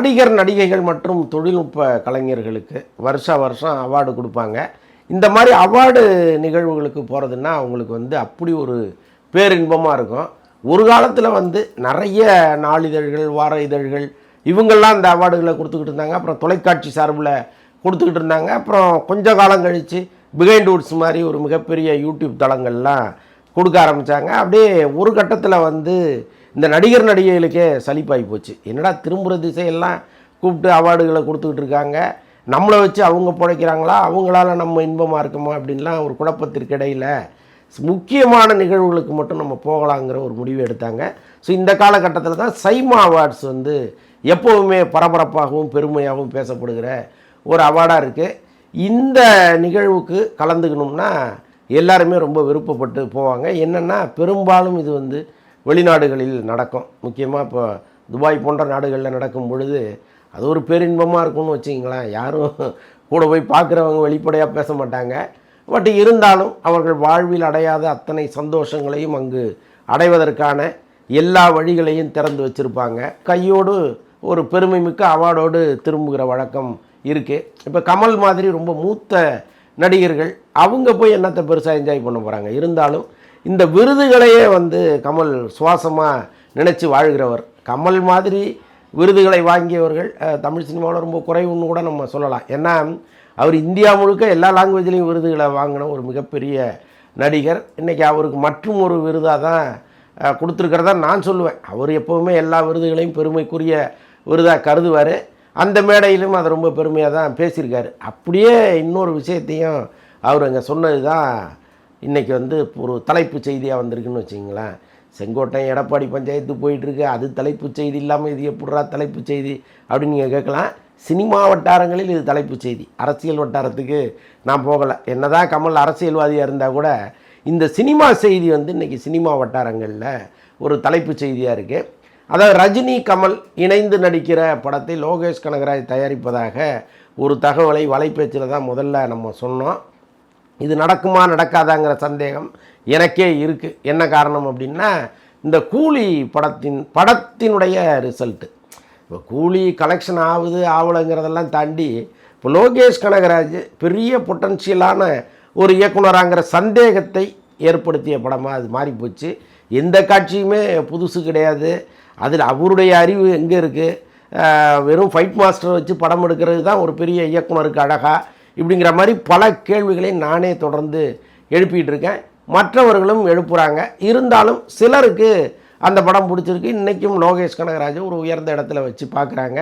நடிகர் நடிகைகள் மற்றும் தொழில்நுட்ப கலைஞர்களுக்கு வருஷா வருஷம் அவார்டு கொடுப்பாங்க. இந்த மாதிரி அவார்டு நிகழ்வுகளுக்கு போகிறதுன்னா அவங்களுக்கு வந்து அப்படி ஒரு பேரின்பமாக இருக்கும். ஒரு காலத்தில் வந்து நிறைய நாளிதழ்கள் வார இதழ்கள் இவங்கெல்லாம் இந்த அவார்டுகளை கொடுத்துக்கிட்டு இருந்தாங்க. அப்புறம் தொலைக்காட்சி சார்பில் கொடுத்துக்கிட்டு இருந்தாங்க. அப்புறம் கொஞ்ச காலம் கழித்து பிகைண்ட் வுட்ஸ் மாதிரி ஒரு மிகப்பெரிய யூடியூப் தளங்கள்லாம் கொடுக்க ஆரம்பித்தாங்க அப்படியே ஒரு கட்டத்தில் வந்து இந்த நடிகர் நடிகைகளுக்கே சலிப்பாகி போச்சு. என்னடா திரும்புகிற திசையெல்லாம் கூப்பிட்டு அவார்டுகளை கொடுத்துக்கிட்டு இருக்காங்க? நம்மளை வச்சு அவங்க பிழைக்கிறாங்களா அவங்களால நம்ம இன்பமாக இருக்குமா? அப்படின்லாம் ஒரு குழப்பத்திற்கு இடையில் முக்கியமான நிகழ்வுகளுக்கு மட்டும் நம்ம போகலாங்கிற ஒரு முடிவு எடுத்தாங்க. ஸோ இந்த காலகட்டத்தில் தான் சைமா அவார்ட்ஸ் வந்து எப்போவுமே பரபரப்பாகவும் பெருமையாகவும் பேசப்படுகிற ஒரு அவார்டாக இருக்குது இந்த நிகழ்வுக்கு கலந்துக்கணும்னா எல்லாருமே ரொம்ப விருப்பப்பட்டு போவாங்க. என்னென்னா பெரும்பாலும் இது வந்து வெளிநாடுகளில் நடக்கும். முக்கியமாக இப்போ துபாய் போன்ற நாடுகளில் நடக்கும் பொழுது அது ஒரு பேரின்பமாக இருக்கும்னு வச்சுங்களேன் யாரும் கூட போய் பார்க்குறவங்க வெளிப்படையாக பேச மாட்டாங்க. பட் இருந்தாலும் அவர்கள் வாழ்வில் அடையாத அத்தனை சந்தோஷங்களையும் அங்கு அடைவதற்கான எல்லா வழிகளையும் திறந்து வச்சுருப்பாங்க. கையோடு ஒரு பெருமை மிக்க அவார்டோடு திரும்புகிற வழக்கம் இருக்குது இப்போ கமல் மாதிரி ரொம்ப மூத்த நடிகர்கள் அவங்க போய் என்னத்தை பெருசாக என்ஜாய் பண்ண போகிறாங்க இருந்தாலும் இந்த விருதுகளையே வந்து கமல் சுவாசமாக நினச்சி வாழ்கிறவர். கமல் மாதிரி விருதுகளை வாங்கியவர்கள் தமிழ் சினிமாவில் ரொம்ப குறைவுன்னு கூட நம்ம சொல்லலாம். ஏன்னா அவர் இந்தியா முழுக்க எல்லா லாங்குவேஜ்லேயும் விருதுகளை வாங்கின ஒரு மிகப்பெரிய நடிகர். இன்றைக்கி அவருக்கு மற்றும் ஒரு விருதாக தான் கொடுத்துருக்கிறதா நான் சொல்லுவேன். அவர் எப்போவுமே எல்லா விருதுகளையும் பெருமைக்குரிய விருதாக கருதுவார். அந்த மேடையிலும் அதை ரொம்ப பெருமையாக தான் பேசியிருக்காரு. அப்படியே இன்னொரு விஷயத்தையும் அவர் அங்கே சொன்னது தான் இன்றைக்கி வந்து ஒரு தலைப்பு செய்தியாக வந்திருக்குன்னு வச்சிங்களேன். செங்கோட்டை எடப்பாடி பஞ்சாயத்து போயிட்டுருக்கு. அது தலைப்பு செய்தி இல்லாமல் இது எப்படா தலைப்பு செய்தி அப்படின்னு நீங்கள் கேட்கலாம். சினிமா வட்டாரங்களில் இது தலைப்பு செய்தி. அரசியல் வட்டாரத்துக்கு நான் போகலை. என்னதான் கமல் அரசியல்வாதியாக இருந்தால் கூட இந்த சினிமா செய்தி வந்து இன்றைக்கி சினிமா வட்டாரங்களில் ஒரு தலைப்பு செய்தியாக இருக்குது அதாவது ரஜினி கமல் இணைந்து நடிக்கிற படத்தை லோகேஷ் கனகராஜ் தயாரிப்பதாக ஒரு தகவலை வலைப்பேச்சில் தான் முதல்ல நம்ம சொன்னோம். இது நடக்குமா நடக்காதாங்கிற சந்தேகம் எனக்கே இருக்குது என்ன காரணம் அப்படின்னா இந்த கூலி படத்தின் படத்தினுடைய ரிசல்ட்டு இப்போ கூலி கலெக்ஷன் ஆகுது ஆகலைங்கிறதெல்லாம் தாண்டி இப்போ லோகேஷ் கனகராஜ் பெரிய பொட்டன்ஷியலான ஒரு இயக்குனராங்கிற சந்தேகத்தை ஏற்படுத்திய படமாக அது மாறி போச்சு எந்த காட்சியுமே புதுசு கிடையாது. அதில் அவருடைய அறிவு எங்கே இருக்குது வெறும் ஃபைட் மாஸ்டர் வச்சு படம் எடுக்கிறது தான் ஒரு பெரிய இயக்குனருக்கு அழகாக இப்படிங்கிற மாதிரி பல கேள்விகளை நானே தொடர்ந்து எழுப்பிகிட்டு இருக்கேன் மற்றவர்களும் எழுப்புகிறாங்க இருந்தாலும் சிலருக்கு அந்த படம் பிடிச்சிருக்கு. இன்றைக்கும் லோகேஷ் கனகராஜ் ஒரு உயர்ந்த இடத்துல வச்சு பார்க்குறாங்க.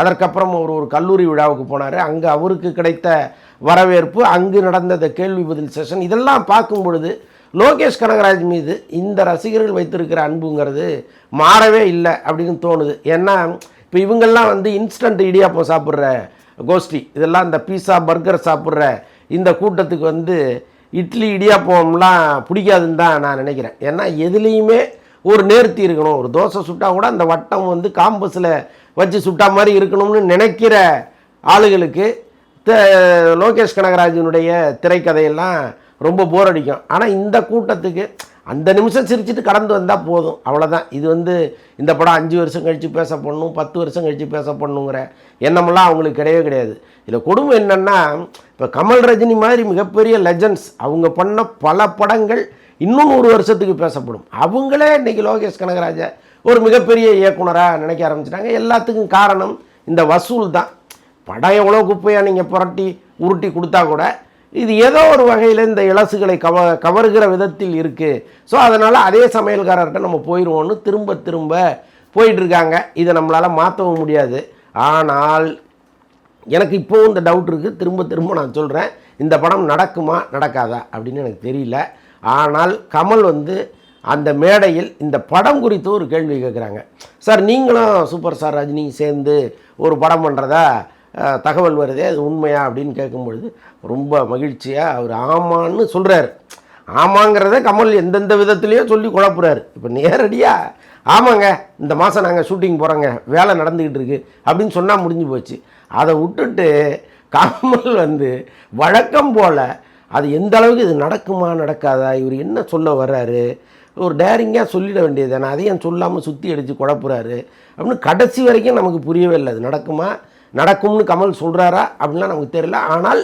அதற்கப்புறம் ஒரு ஒரு கல்லூரி விழாவுக்கு போனார். அங்கே அவருக்கு கிடைத்த வரவேற்பு அங்கு நடந்த கேள்வி பதில் செஷன் இதெல்லாம் பார்க்கும் பொழுது லோகேஷ் கனகராஜ் மீது இந்த ரசிகர்கள் வைத்திருக்கிற அன்புங்கிறது மாறவே இல்லை அப்படின்னு தோணுது. ஏன்னா இப்போ இவங்கெல்லாம் வந்து இன்ஸ்டன்ட் இடியாப்பம் சாப்பிட்ற கோஷ்டி. இதெல்லாம் இந்த பீஸா பர்கர் சாப்பிட்ற இந்த கூட்டத்துக்கு வந்து இட்லி இடியாப்பம்லாம் பிடிக்காதுன்னு தான் நான் நினைக்கிறேன். ஏன்னா எதுலேயுமே ஒரு நேர்த்தி இருக்கணும். ஒரு தோசை சுட்டா கூட அந்த வட்டம் வந்து காம்பஸில் வச்சு சுட்டா மாதிரி இருக்கணும்னு நினைக்கிற ஆளுகளுக்கு த- லோகேஷ் கனகராஜனுடைய திரைக்கதையெல்லாம் ரொம்ப போர் அடிக்கும். ஆனால் இந்த கூட்டத்துக்கு அந்த நிமிஷம் சிரிச்சிட்டு கடந்து வந்தால் போதும். அவ்வளோதான் இது வந்து இந்த படம் அஞ்சு வருஷம் கழித்து பேச பண்ணும் பத்து வருஷம் கழித்து பேச பண்ணணுங்கிற எண்ணமெல்லாம் அவங்களுக்கு கிடையவே கிடையாது. இதில் கொடுமை என்னென்னா இப்போ கமல் ரஜினி மாதிரி மிகப்பெரிய லெஜண்ட்ஸ் அவங்க பண்ண பல படங்கள் இன்னும் ஒரு வருஷத்துக்கு பேசப்படும். அவங்களே இன்றைக்கி லோகேஷ் கனகராஜை ஒரு மிகப்பெரிய இயக்குனராக நினைக்க ஆரம்பிச்சிட்டாங்க. எல்லாத்துக்கும் காரணம் இந்த வசூல் தான். படம் எவ்வளோ குப்பையாக நீங்கள் புரட்டி உருட்டி கொடுத்தா கூட இது ஏதோ ஒரு வகையில் இந்த இலசுகளை கவ கவருகிற விதத்தில் இருக்குது ஸோ அதனால் அதே சமையல்காரர்கிட்ட நம்ம போயிடுவோன்னு திரும்ப திரும்ப போயிட்டுருக்காங்க. இதை நம்மளால் மாற்றவும் முடியாது. ஆனால் எனக்கு இப்போவும் இந்த டவுட் இருக்குது திரும்ப திரும்ப நான் சொல்கிறேன் இந்த படம் நடக்குமா நடக்காதா அப்படின்னு எனக்கு தெரியல. ஆனால் கமல் வந்து அந்த மேடையில் இந்த படம் குறித்து ஒரு கேள்வி கேட்குறாங்க. சார் நீங்களும் சூப்பர் ஸ்டார் ரஜினி சேர்ந்து ஒரு படம் பண்ணுறதா தகவல் வருதே அது உண்மையா அப்படின்னு கேட்கும்பொழுது ரொம்ப மகிழ்ச்சியாக அவர் ஆமான்னு சொல்கிறாரு ஆமாங்கிறத கமல் எந்தெந்த விதத்துலேயோ சொல்லி குழப்புறாரு. இப்போ நேரடியாக ஆமாங்க இந்த மாதம் நாங்கள் ஷூட்டிங் போகிறோங்க வேலை நடந்துக்கிட்டு இருக்குது அப்படின்னு சொன்னால் முடிஞ்சு போச்சு. அதை விட்டுட்டு கமல் வந்து வழக்கம் போல் அது எந்த அளவுக்கு இது நடக்குமா நடக்காதா இவர் என்ன சொல்ல வர்றாரு ஒரு டேரிங்காக சொல்லிட வேண்டியது நான் அதையும் சொல்லாமல் சுற்றி அடித்து குழப்புறாரு அப்படின்னு கடைசி வரைக்கும் நமக்கு புரியவே இல்லை அது நடக்குமா நடக்கும்னு கமல் சொல்கிறாரா அப்படின்லாம் நமக்கு தெரியல. ஆனால்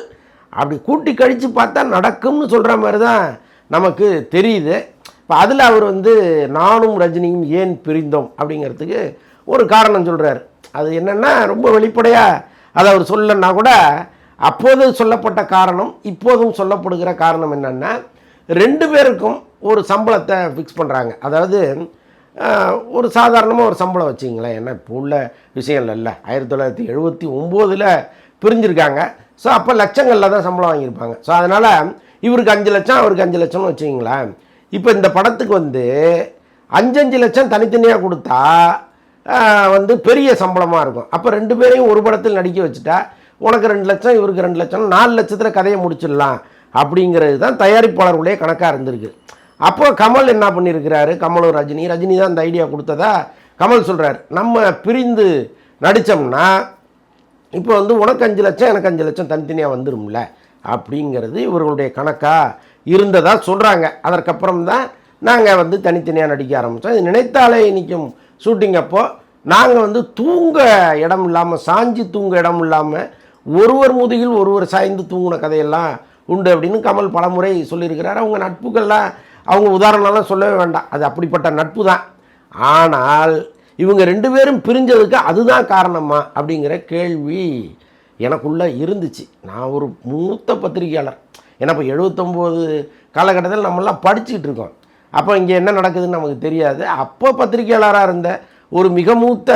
அப்படி கூட்டி கழித்து பார்த்தா நடக்கும்னு சொல்கிற மாதிரி தான் நமக்கு தெரியுது. இப்போ அதில் அவர் வந்து நானும் ரஜினியும் ஏன் பிரிந்தோம் அப்படிங்கிறதுக்கு ஒரு காரணம் சொல்கிறார் அது என்னென்னா ரொம்ப வெளிப்படையாக அதை அவர் சொல்லலைன்னா கூட அப்போது சொல்லப்பட்ட காரணம் இப்போதும் சொல்லப்படுகிற காரணம் என்னென்னா ரெண்டு பேருக்கும் ஒரு சம்பளத்தை ஃபிக்ஸ் பண்ணுறாங்க அதாவது ஒரு சாதாரணமாக ஒரு சம்பளம் வச்சிங்களேன். ஏன்னா இப்போ உள்ள விஷயம் இல்லை. ஆயிரத்தி தொள்ளாயிரத்தி எழுபத்தி ஒம்போதில் பிரிஞ்சிருக்காங்க. ஸோ அப்போ லட்சங்களில் தான் சம்பளம் வாங்கியிருப்பாங்க. ஸோ அதனால் இவருக்கு அஞ்சு லட்சம் அவருக்கு அஞ்சு லட்சம்னு வச்சிங்களேன் இப்போ இந்த படத்துக்கு வந்து அஞ்சஞ்சு லட்சம் தனித்தனியாக கொடுத்தா வந்து பெரிய சம்பளமாக இருக்கும். அப்போ ரெண்டு பேரையும் ஒரு படத்தில் நடிக்க வச்சுட்டா உனக்கு ரெண்டு லட்சம் இவருக்கு ரெண்டு லட்சம் நாலு லட்சத்தில் கதையை முடிச்சிடலாம். அப்படிங்கிறது தான் தயாரிப்பாளர்களுடைய கணக்காக இருந்திருக்கு. அப்போ கமல் என்ன பண்ணியிருக்கிறாரு கமலும் ரஜினி. ரஜினி தான் இந்த ஐடியா கொடுத்ததா? கமல் சொல்கிறார் நம்ம பிரிந்து நடித்தோம்னா இப்போ வந்து உனக்கு அஞ்சு லட்சம் எனக்கு அஞ்சு லட்சம் தனித்தனியாக வந்துடும்ல அப்படிங்கிறது இவர்களுடைய கணக்காக இருந்ததா சொல்கிறாங்க அதற்கப்புறம் தான் நாங்கள் வந்து தனித்தனியாக நடிக்க ஆரம்பித்தோம் இது நினைத்தாலே இன்றைக்கும் ஷூட்டிங் அப்போது நாங்கள் வந்து தூங்க இடம் இல்லாமல் சாஞ்சி தூங்க இடம் இல்லாமல் ஒருவர் முதுகில் ஒருவர் சாய்ந்து தூங்கின கதையெல்லாம் உண்டு அப்படின்னு கமல் பலமுறை சொல்லியிருக்கிறார். அவங்க நட்புகள்லாம் அவங்க உதாரணம்லாம் சொல்லவே வேண்டாம். அது அப்படிப்பட்ட நட்பு தான். ஆனால் இவங்க ரெண்டு பேரும் பிரிஞ்சதுக்கு அதுதான் காரணமா அப்படிங்கிற கேள்வி எனக்குள்ளே இருந்துச்சு. நான் ஒரு மூத்த பத்திரிகையாளர். ஏன்னா இப்போ எழுபத்தொம்போது காலகட்டத்தில் நம்மளாம் படிச்சுக்கிட்டு இருக்கோம். அப்போ இங்கே என்ன நடக்குதுன்னு நமக்கு தெரியாது. அப்போ பத்திரிகையாளராக இருந்த ஒரு மிக மூத்த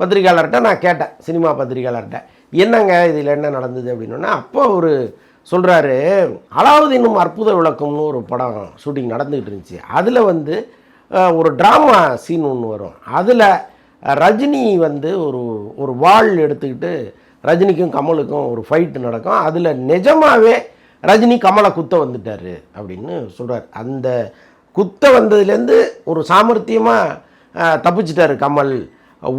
பத்திரிகையாளர்கிட்ட நான் கேட்டேன். சினிமா பத்திரிகையாளர்கிட்ட. என்னங்க இதில் என்ன நடந்தது அப்படின்னா அப்போ ஒரு சொல்கிறாரு அலாவுதீனும் அற்புத விளக்கம்னு ஒரு படம் ஷூட்டிங் நடந்துக்கிட்டு இருந்துச்சு. அதில் வந்து ஒரு ட்ராமா சீன் ஒன்று வரும். அதில் ரஜினி வந்து ஒரு ஒரு வாள் எடுத்துக்கிட்டு ரஜினிக்கும் கமலுக்கும் ஒரு ஃபைட்டு நடக்கும். அதில் நிஜமாகவே ரஜினி கமலை குத்த வந்துட்டார் அப்படின்னு சொல்கிறார் அந்த குத்த வந்ததுலேருந்து ஒரு சாமர்த்தியமாக தப்பிச்சிட்டாரு கமல்.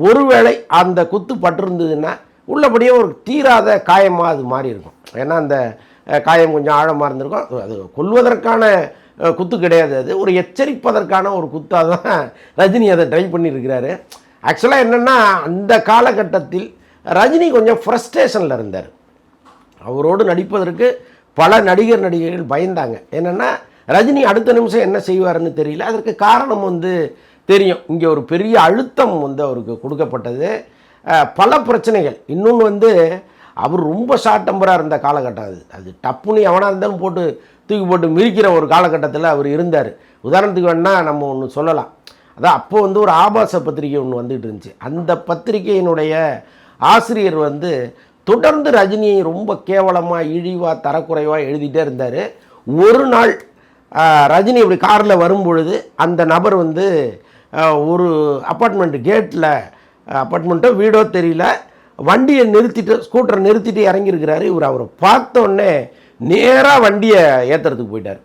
ஒருவேளை அந்த குத்து பட்டிருந்ததுன்னா உள்ளபடியே ஒரு தீராத காயமாக அது மாறி இருக்கும் ஏன்னா அந்த காயம் கொஞ்சம் ஆழமாக இருந்திருக்கும். அது- கொல்வதற்கான குத்து கிடையாது அது. ஒரு எச்சரிப்பதற்கான ஒரு குத்தாக தான் ரஜினி அதை ட்ரை பண்ணியிருக்கிறாரு. ஆக்சுவலாக என்னென்னா அந்த காலகட்டத்தில் ரஜினி கொஞ்சம் ஃப்ரஸ்ட்ரேஷனில் இருந்தார். அவரோடு நடிப்பதற்கு பல நடிகர் நடிகைகள் பயந்தாங்க. என்னென்னா ரஜினி அடுத்த நிமிஷம் என்ன செய்வாருன்னு தெரியல. அதற்கு காரணம் வந்து தெரியும். இங்கே ஒரு பெரிய அழுத்தம் வந்து அவருக்கு கொடுக்கப்பட்டது. பல பிரச்சனைகள். இன்னொன்று வந்து அவர் ரொம்ப ஷார்ட் டெம்பராக இருந்த காலகட்டம் அது. அது டப்புன்னு எவனாக இருந்தாலும் போட்டு தூக்கி போட்டு மிதிக்கிற ஒரு காலகட்டத்தில் அவர் இருந்தார். உதாரணத்துக்கு வேணால் நம்ம ஒன்று சொல்லலாம். அதான் அப்போ வந்து ஒரு ஆபாச பத்திரிகை ஒன்று வந்துட்டு இருந்துச்சு. அந்த பத்திரிகையினுடைய ஆசிரியர் வந்து தொடர்ந்து ரஜினியை ரொம்ப கேவலமாக இழிவாக தரக்குறைவாக எழுதிட்டே இருந்தார். ஒரு நாள் ரஜினி இப்படி காரில் வரும்பொழுது அந்த நபர் வந்து ஒரு அப்பார்ட்மெண்ட் கேட்டில் அப்பார்ட்மெண்ட்டோ வீடோ தெரியல வண்டியை நிறுத்திட்டு ஸ்கூட்டரை நிறுத்திட்டு இறங்கியிருக்கிறாரு. இவர் அவரை பார்த்தோடனே நேராக வண்டியை ஏற்றுறதுக்கு போயிட்டார்.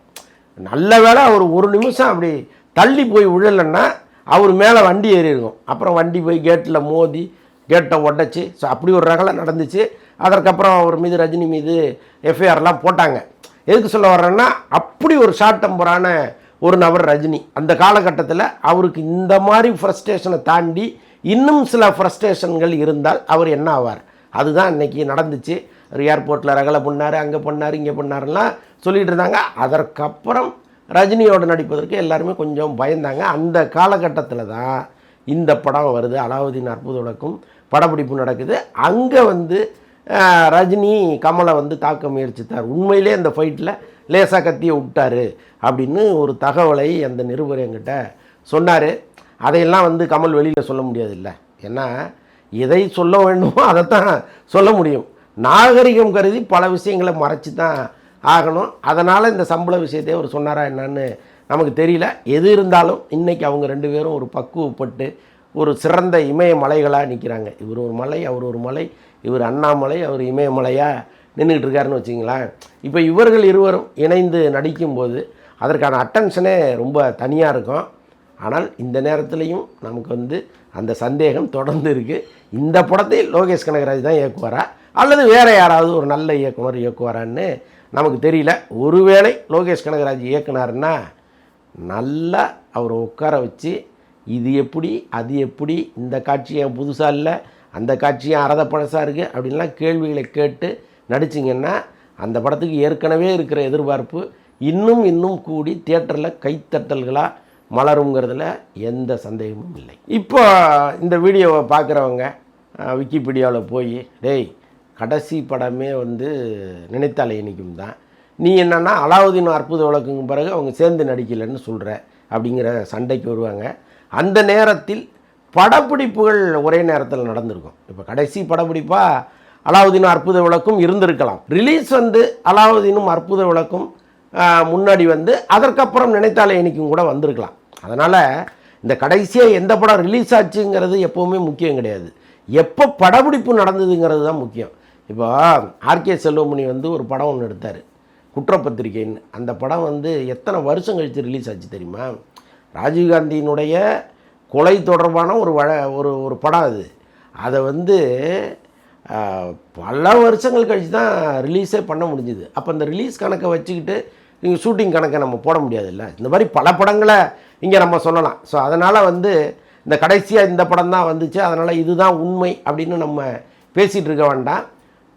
நல்ல வேளை அவர் ஒரு நிமிஷம் அப்படி தள்ளி போய் விழலைன்னா அவர் மேலே வண்டி ஏறி இருக்கும் அப்புறம் வண்டி போய் கேட்டில் மோதி கேட்டை உடச்சி ஸோ அப்படி ஒரு ரகலை நடந்துச்சு. அதற்கப்புறம் அவர் மீது ரஜினி மீது எஃப்ஐஆர்லாம் போட்டாங்க. எதுக்கு சொல்ல வர்றேன்னா அப்படி ஒரு ஷார்ட் டெம்பரான ஒரு நபர் ரஜினி. அந்த காலகட்டத்தில் அவருக்கு இந்த மாதிரி ஃப்ரஸ்ட்ரேஷனை தாண்டி இன்னும் சில ஃப்ரஸ்ட்ரேஷன்கள் இருந்தால் அவர் என்ன ஆவார்? அதுதான் இன்னைக்கு நடந்துச்சு. ஒரு ஏர்போர்ட்டில் ரகலை பண்ணார் அங்கே பண்ணார் இங்கே பண்ணாருலாம் சொல்லிகிட்டு இருந்தாங்க. அதற்கப்புறம் ரஜினியோட நடிப்பதற்கு எல்லாருமே கொஞ்சம் பயந்தாங்க. அந்த காலகட்டத்தில் தான் இந்த படம் வருது. அலாவுதீன் அற்புத விளக்கும் படப்பிடிப்பு நடக்குது. அங்கே வந்து ரஜினி கமலை வந்து தாக்க முயற்சித்தார். உண்மையிலே அந்த ஃபைட்டில் லேசாக கத்தியை விட்டாரு அப்படின்னு ஒரு தகவலை அந்த நிருபர் என்கிட்ட சொன்னார். அதையெல்லாம் வந்து கமல் வெளியில் சொல்ல முடியாது இல்லை ஏன்னா எதை சொல்ல வேண்டுமோ அதைத்தான் சொல்ல முடியும். நாகரிகம் கருதி பல விஷயங்களை மறைச்சி தான் ஆகணும். அதனால் இந்த சம்பள விஷயத்தை அவர் சொன்னாரா என்னன்னு நமக்கு தெரியல. எது இருந்தாலும் இன்றைக்கி அவங்க ரெண்டு பேரும் ஒரு பக்குவப்பட்டு ஒரு சிறந்த இமய மலைகளாக நிற்கிறாங்க இவர் ஒரு மலை அவர் ஒரு மலை இவர் அண்ணாமலை அவர் இமயமலையாக நின்றுக்கிட்டு இருக்காருன்னு வச்சிங்களேன் இப்போ இவர்கள் இருவரும் இணைந்து நடிக்கும்போது அதற்கான அட்டென்ஷனே ரொம்ப தனியாக இருக்கும். ஆனால் இந்த நேரத்துலையும் நமக்கு வந்து அந்த சந்தேகம் தொடர்ந்து இருக்குது இந்த படத்தை லோகேஷ் கனகராஜ் தான் இயக்குவாரா? அல்லது வேறு யாராவது ஒரு நல்ல இயக்குனர் இயக்குவாரான்னு நமக்கு தெரியல. ஒருவேளை லோகேஷ் கனகராஜ் இயக்குனாருன்னா நல்லா அவரை உட்கார வச்சு இது எப்படி அது எப்படி இந்த காட்சி ஏன் புதுசாக இல்லை அந்த காட்சி ஏன் அறத பழசாக இருக்குது அப்படின்லாம் கேள்விகளை கேட்டு நடிச்சிங்கன்னா அந்த படத்துக்கு ஏற்கனவே இருக்கிற எதிர்பார்ப்பு இன்னும் இன்னும் கூடி தியேட்டரில் கைத்தட்டல்களாக மலருங்கிறதுல எந்த சந்தேகமும் இல்லை. இப்போ இந்த வீடியோவை பார்க்குறவங்க விக்கிபீடியாவில் போய் டேய் கடைசி படமே வந்து நினைத்தாலே இன்றைக்கும் தான். நீ என்னென்னா அலாவுதீன் அற்புத விளக்குங்க பிறகு அவங்க சேர்ந்து நடிக்கலைன்னு சொல்கிற அப்படிங்கிற சண்டைக்கு வருவாங்க. அந்த நேரத்தில் படப்பிடிப்புகள் ஒரே நேரத்தில் நடந்திருக்கும். இப்போ கடைசி படப்பிடிப்பாக அலாவுதீன் அற்புத விளக்கும் இருந்திருக்கலாம். ரிலீஸ் வந்து அலாவுதீனும் அற்புத விளக்கும் முன்னாடி வந்து அதற்கப்புறம் நினைத்தாலே இன்றைக்கும் கூட வந்திருக்கலாம். அதனால் இந்த கடைசியாக எந்த படம் ரிலீஸ் ஆச்சுங்கிறது எப்போவுமே முக்கியம் கிடையாது. எப்போ படப்பிடிப்பு நடந்ததுங்கிறது தான் முக்கியம். இப்போ ஆர்கே செல்வமணி வந்து ஒரு படம் ஒன்று எடுத்தார். குற்றப்பத்திரிக்கைன்னு அந்த படம் வந்து எத்தனை வருஷம் கழித்து ரிலீஸ் ஆச்சு தெரியுமா? ராஜீவ்காந்தியினுடைய கொலை தொடர்பான ஒரு வழ ஒரு ஒரு படம் அது. அதை வந்து பல வருஷங்கள் கழித்து தான் ரிலீஸே பண்ண முடிஞ்சுது. அப்போ அந்த ரிலீஸ் கணக்கை வச்சுக்கிட்டு நீங்கள் ஷூட்டிங் கணக்கை நம்ம போட முடியாதுல்ல? இந்த மாதிரி பல படங்களை இங்கே நம்ம சொல்லலாம். ஸோ அதனால் வந்து இந்த கடைசியாக இந்த படம் தான் வந்துச்சு. அதனால் இதுதான் உண்மை அப்படின்னு நம்ம பேசிகிட்டு இருக்க வேண்டாம்.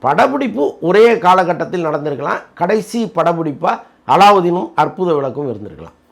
படப்பிடிப்பு ஒரே காலகட்டத்தில் நடந்திருக்கலாம். கடைசி படப்பிடிப்பாக அலாவுதீனும் அற்புத விளக்கும் இருந்திருக்கலாம்.